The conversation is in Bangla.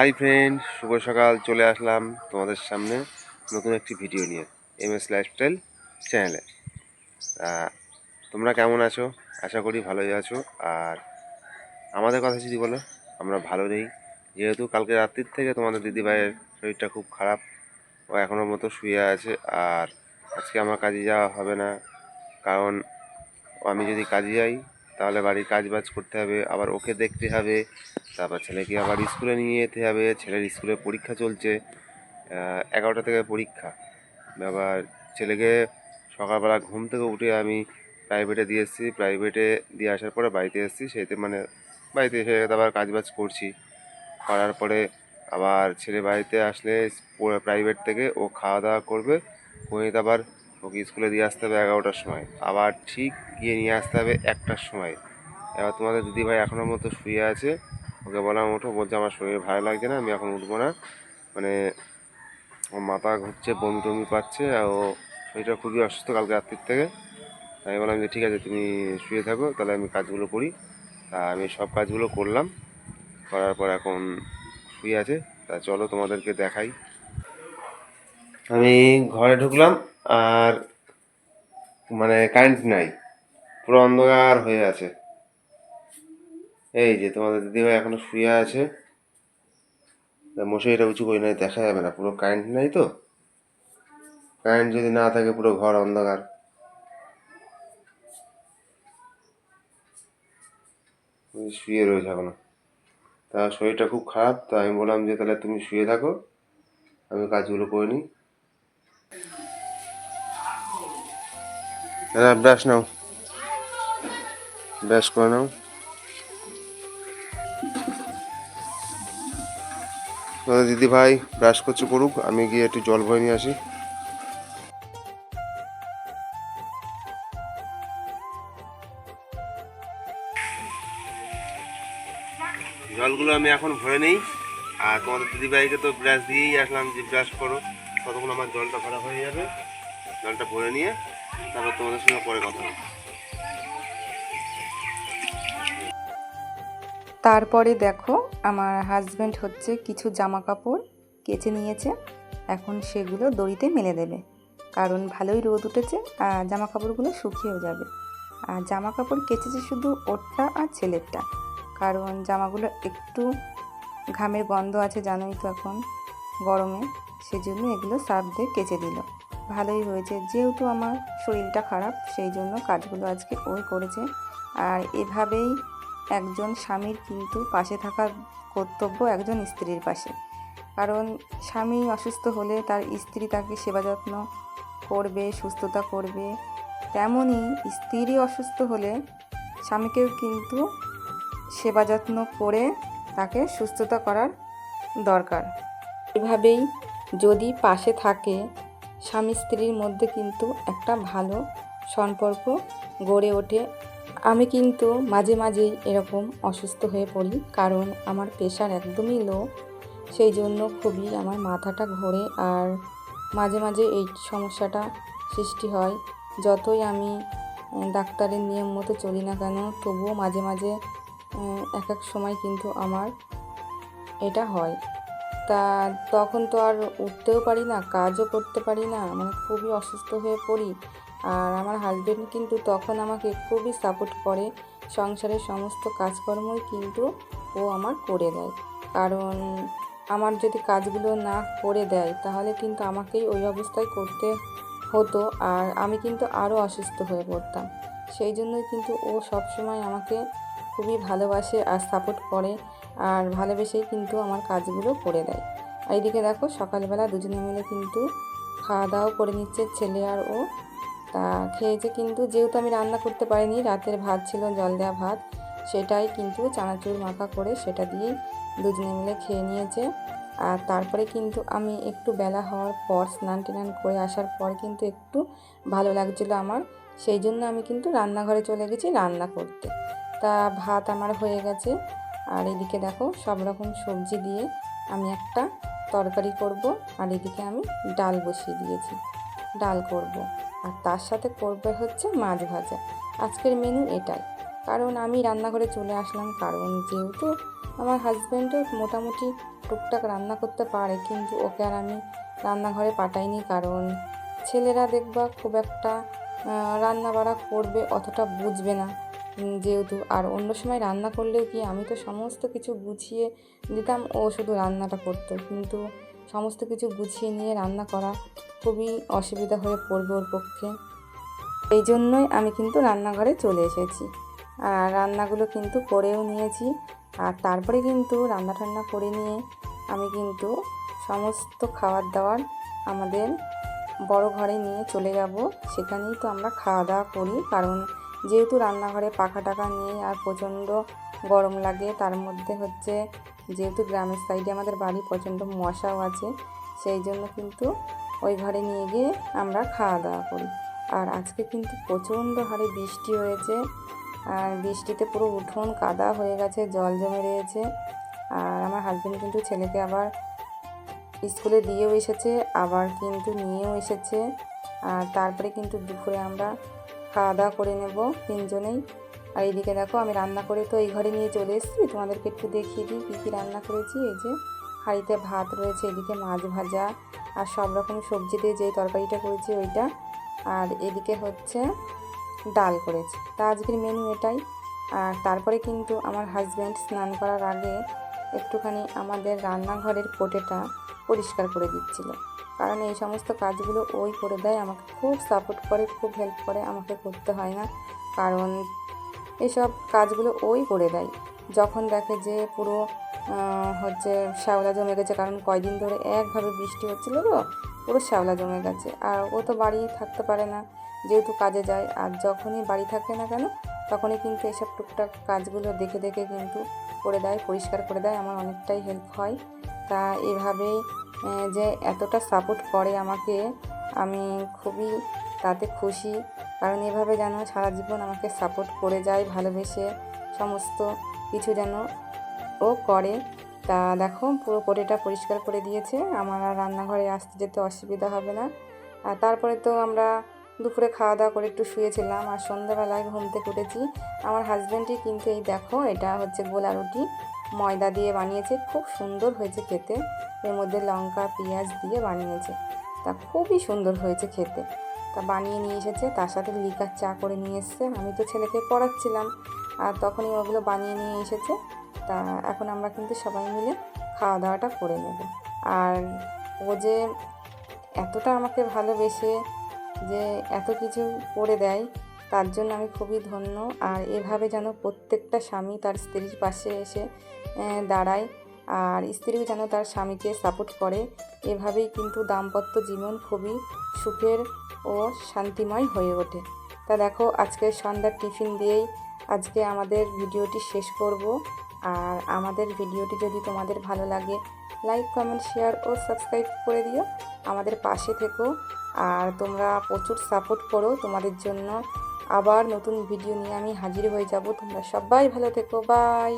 হাই ফ্রেন্ড শুভ সকাল, চলে আসলাম তোমাদের সামনে নতুন একটি ভিডিও নিয়ে এম এস লাইফস্টাইল চ্যানেলে তোমরা কেমন আছো? আশা করি ভালোই আছো। আর আমাদের কথা যদি বলো, আমরা ভালো নেই। যেহেতু কালকে রাত্রির থেকে তোমাদের দিদিভাইয়ের শরীরটা খুব খারাপ, ও এখনও মতো শুয়ে আছে। আর আজকে আমার কাজে যাওয়া হবে না, কারণ আমি যদি কাজে যাই, তাহলে বাড়ির কাজ বাজ করতে হবে, আবার ওকে দেখতে হবে। তারপর ছেলেকে আবার স্কুলে নিয়ে যেতে হবে, ছেলের স্কুলে পরীক্ষা চলছে এগারোটা থেকে পরীক্ষা। আবার ছেলেকে সকালবেলা ঘুম থেকে উঠে আমি প্রাইভেটে দিয়ে এসেছি প্রাইভেটে দিয়ে আসার পরে বাড়িতে এসেছি সেতে মানে বাড়িতে এসে আবার কাজ বাজ করছি। করার পরে আবার ছেলে বাড়িতে আসলে প্রাইভেট থেকে ও খাওয়া দাওয়া করবে করে আবার ওকে স্কুলে দিয়ে আসতে হবে এগারোটার সময়। আবার ঠিক গিয়ে নিয়ে আসতে হবে একটার সময়। এবার তোমাদের দিদিভাই এখনও মতো শুয়ে আছে। ওকে বললাম, ওঠো। বলছে, আমার শরীর ভালো লাগছে না, আমি এখন উঠবো না। মানে ও মাথা ঘুরছে, বমি টমি পাচ্ছে, আর ও শরীরটা খুবই অসুস্থ কালকে রাত্রির থেকে। আমি বললাম যে, ঠিক আছে, তুমি শুয়ে থাকো, তাহলে আমি কাজগুলো করি। তা আমি সব কাজগুলো করলাম। করার পর এখন শুয়ে আছে। তা চলো তোমাদেরকে দেখাই। আমি ঘরে ঢুকলাম, আর মানে কারেন্ট নাই। পুরো অন্ধকার হয়ে আছে। এই যে তোমাদের দিদিভাই এখনও শুয়ে আছে। মশারিটা উঁচু করে নাই, দেখা যাবে না, পুরো কারেন্ট নাই তো। কারেন্ট যদি না থাকে, পুরো ঘর অন্ধকার। শুয়ে রয়েছে এখনও। তা শরীরটা খুব খারাপ, তো আমি বললাম যে তাহলে তুমি শুয়ে থাকো, আমি কাজগুলো করে নিই। ব্রাশ নাও। ব্রাশ করে নাও। দিদি ভাই, ব্রাশ করছে করুক, আমি গিয়ে একটু জল ভরে নিয়ে আসি। জলগুলো আমি এখন ভরে নেই। আর তোমাদের দিদিভাইকে তো ব্রাশ দিয়েই আসলাম যে ব্রাশ করো। ততক্ষণ আমার জলটা ভরা হয়ে যাবে। জলটা ভরে নিয়ে তারপর তোমাদের সঙ্গে পরে কথা হবে। তারপরে দেখো, আমার হাজব্যান্ড হচ্ছে কিছু জামা কাপড় কেচে নিয়েছে। এখন সেগুলো দড়িতে মেলে দেবে। কারণ ভালোই রোদ উঠেছে, আর জামা কাপড়গুলো শুকিয়েও যাবে। আর জামা কাপড় কেচেছে শুধু ওরটা আর ছেলেরটা। কারণ জামাগুলো একটু ঘামের গন্ধ আছে জানোই তো এখন গরমে। সেজন্য এগুলো সার্ফ দিয়ে কেচে দিল। ভালোই হয়েছে। যেহেতু আমার শরীরটা খারাপ, সেই জন্য কাজগুলো আজকে ওই করেছে। আর এভাবেই একজন স্বামীর কিন্তু পাশে থাকার কর্তব্য একজন স্ত্রীর পাশে। কারণ স্বামী অসুস্থ হলে তার স্ত্রী তাকে সেবা যত্ন করবে, সুস্থতা করবে। তেমনই স্ত্রী অসুস্থ হলে স্বামীকেও কিন্তু সেবা যত্ন করে তাকে সুস্থতা করার দরকার। এভাবেই যদি পাশে থাকে, স্বামী স্ত্রীর মধ্যে কিন্তু একটা ভালো সম্পর্ক গড়ে ওঠে। আমি কিন্তু মাঝে মাঝেই এরকম অসুস্থ হয়ে পড়ি, কারণ আমার প্রেশার একদমই লো। সেই জন্য খুবই আমার মাথাটা ঘোরে আর মাঝে মাঝে এই সমস্যাটা সৃষ্টি হয়। যতই আমি ডাক্তারের নিয়ম মতো চলি না কেন, তবুও মাঝে মাঝে এক এক সময় কিন্তু আমার এটা হয়। তা তখন তো আর উঠতেও পারি না, কাজও করতে পারি না মানে খুবই অসুস্থ হয়ে পড়ি। আর আমার হাজবেন্ড কিন্তু তখন আমাকে খুবই সাপোর্ট করে। সংসারের সমস্ত কাজকর্মই কিন্তু ও আমার করে দেয়। কারণ আমার যদি কাজগুলো না করে দেয়, তাহলে কিন্তু আমাকেই ওই অবস্থায় করতে হতো আর আমি কিন্তু আরও অসুস্থ হয়ে পড়তাম। সেই জন্যই কিন্তু ও সবসময় আমাকে খুবই ভালোবাসে আর সাপোর্ট করে আর ভালোবেসেই কিন্তু আমার কাজগুলো করে দেয়। আর এদিকে দেখো সকালবেলা দুজনে মিলে কিন্তু খাওয়া দাওয়া করে নিচ্ছে ছেলে আর ও। তা খেয়েছে কিন্তু যেহেতু আমি রান্না করতে পারিনি, রাতের ভাত ছিল, জল দেওয়া ভাত, সেটাই কিন্তু চানাচুর মাখা করে সেটা দিয়েই দুজনে মিলে খেয়ে নিয়েছে। আর তারপরে কিন্তু আমি একটু বেলা হওয়ার পর স্নান টান করে আসার পর কিন্তু একটু ভালো লাগছিল আমার। সেই জন্য আমি কিন্তু রান্নাঘরে চলে গেছি রান্না করতে। তা ভাত আমার হয়ে গেছে। আর এদিকে দেখো সব রকম সবজি দিয়ে আমি একটা তরকারি করব। আর এদিকে আমি ডাল বসিয়ে দিয়েছি। ডাল করব। আর তার সাথে করবে হচ্ছে মাছ ভাজা। আজকের মেনু এটাই। কারণ আমি রান্নাঘরে চলে আসলাম কারণ যেহেতু আমার হাজব্যান্ডও মোটামুটি টুকটাক রান্না করতে পারে, কিন্তু ওকে আর আমি রান্নাঘরে পাঠাইনি কারণ ছেলেরা দেখবা খুব একটা রান্না বাড়া করবে অতটা বুঝবে না। যেহেতু আর অন্য সময় রান্না করলেও কি আমি তো সমস্ত কিছু গুছিয়ে দিতাম, ও শুধু রান্নাটা করতো। কিন্তু সমস্ত কিছু গুছিয়ে নিয়ে রান্না করা খুবই অসুবিধা হয়ে পড়বে ওর পক্ষে। এই জন্যই আমি কিন্তু রান্নাঘরে চলে এসেছি। আর রান্নাগুলো কিন্তু করেও নিয়েছি। আর তারপরে কিন্তু রান্না টান্না করে নিয়ে আমি কিন্তু সমস্ত খাবার দাবার আমাদের বড় ঘরে নিয়ে চলে যাব। সেখানেই তো আমরা খাওয়া দাওয়া করি। কারণ যেহেতু রান্নাঘরে পাখা টাকা নিয়ে আর প্রচণ্ড গরম লাগে, তার মধ্যে হচ্ছে যেহেতু গ্রামের সাইডে আমাদের বাড়ি প্রচণ্ড মশাও আছে, সেই জন্য কিন্তু ওই ঘরে নিয়ে গিয়ে আমরা খাওয়া দাওয়া করি। আর আজকে কিন্তু প্রচণ্ড হারে বৃষ্টি হয়েছে, আর বৃষ্টিতে পুরো উঠোন কাদা হয়ে গেছে, জল জমে রয়েছে। আর আমার হাজবেন্ড কিন্তু ছেলেকে আবার স্কুলে দিয়েও এসেছে, আবার কিন্তু নিয়েও এসেছে। আর তারপরে কিন্তু দুপুরে আমরা খাওয়া দাওয়া করে নেব তিনজনেই। আর এইদিকে দেখো, আমি রান্না করে তো এই ঘরে নিয়ে চলে এসেছি। তোমাদেরকে একটু দেখিয়ে দিই কী কী রান্না করেছি। এই যে হাঁড়িতে ভাত রয়েছে, এদিকে মাছ ভাজা আর সব রকম সবজি দিয়ে যেই তরকারিটা করেছি ওইটা। আর এদিকে হচ্ছে ডাল করেছি। তা আজকের মেনু এটাই। আর তারপরে কিন্তু আমার হাজব্যান্ড স্নান করার আগে একটুখানি আমাদের রান্নাঘরের কোটেটা পরিষ্কার করে দিচ্ছিল। কারণ এই সমস্ত কাজগুলো ওই করে দেয়, আমাকে খুব সাপোর্ট করে, খুব হেল্প করে, আমাকে করতে হয় না। কারণ এসব কাজগুলো ওই করে দেয়। যখন দেখে যে পুরো হচ্ছে শ্যাওলা জমে গেছে, কারণ কয়দিন ধরে একভাবে বৃষ্টি হচ্ছিল তো, পুরো শ্যাওলা জমে গেছে। আর ও তো বাড়ি থাকতে পারে না, যেহেতু কাজে যায়, আর যখনই বাড়ি থাকে না কেন, তখনই কিন্তু এসব টুকটাক কাজগুলো দেখে দেখে কিন্তু করে দেয়, পরিষ্কার করে দেয়, আমার অনেকটাই হেল্প হয়। তা এভাবেই যে এতটা সাপোর্ট করে আমাকে, আমি খুবই তাতে খুশি। কারণ এভাবে যেন সারা জীবন আমাকে সাপোর্ট করে যায়, ভালোবেসে সমস্ত কিছু যেন ও করে। তা দেখো, পুরো কোটেটা পরিষ্কার করে দিয়েছে। আমার আর রান্নাঘরে আসতে যেতে অসুবিধা হবে না। আর তারপরে তো আমরা দুপুরে খাওয়া দাওয়া করে একটু শুয়েছিলাম আর সন্ধ্যাবেলায় ঘুম থেকে উঠেছি। আমার হাজব্যান্ডই কিন্তু এই দেখো, এটা হচ্ছে গোলা রুটি। ময়দা দিয়ে বানিয়েছে, খুব সুন্দর হয়েছে খেতে। এর মধ্যে লঙ্কা, পেঁয়াজ দিয়ে বানিয়েছে। তা খুবই সুন্দর হয়েছে খেতে। তা বানিয়ে নিয়ে এসেছে, তার সাথে লিকার চা করে নিয়ে এসেছে। আমি তো ছেলেকে পড়াচ্ছিলাম, আর তখনই ওগুলো বানিয়ে নিয়ে এসেছে। তা এখন আমরা কিন্তু সবাই মিলে খাওয়া দাওয়াটা করে নেব। আর ও যে এতটা আমাকে ভালোবেসে যে এত কিছু করে দেয়, তার জন্য আমি খুবই ধন্য। আর এভাবে যেন প্রত্যেকটা স্বামী তার স্ত্রীর পাশে এসে দাঁড়ায়। আর স্ত্রীও যেন তার স্বামীকে সাপোর্ট করে। এভাবেই কিন্তু দাম্পত্য জীবন খুবই সুখের ও শান্তিময় হয়ে ওঠে। তা দেখো, আজকে সন্ধ্যার টিফিন দিয়েই আজকে আমাদের ভিডিওটি শেষ করব। আর আমাদের ভিডিওটি যদি তোমাদের ভালো লাগে লাইক কমেন্ট শেয়ার ও সাবস্ক্রাইব করে দিও। আমাদের পাশে থেকো। আর তোমরা প্রচুর সাপোর্ট করো তোমাদের জন্য। আবার নতুন ভিডিও নিয়ে আমি হাজির হয়ে যাব। তোমরা সবাই ভালো থেকো। বাই